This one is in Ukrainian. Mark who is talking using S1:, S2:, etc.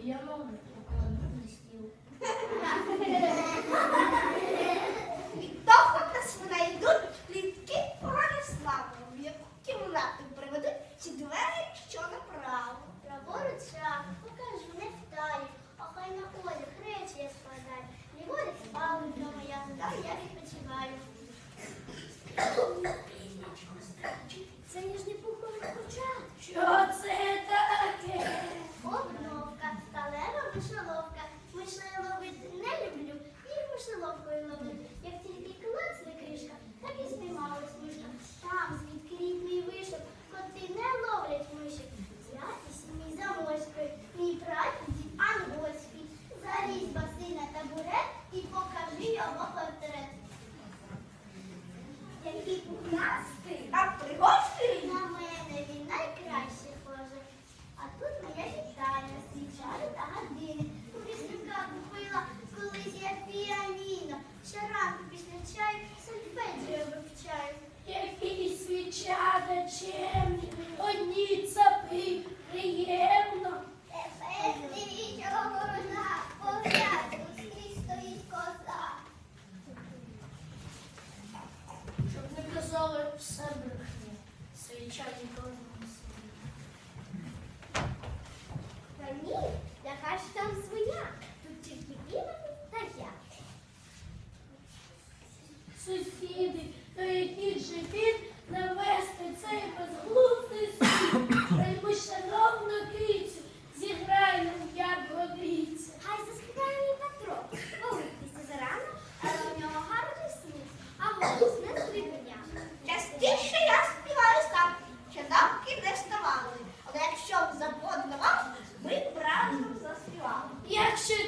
S1: se llama казали все брехня, свіча ніколи не сидить.
S2: Та ні, яка ж там своя, тут тільки білими та я.
S1: Сусіди, то який живіт він навести цей безглуздий світ,
S2: та й ми
S1: шановно jak should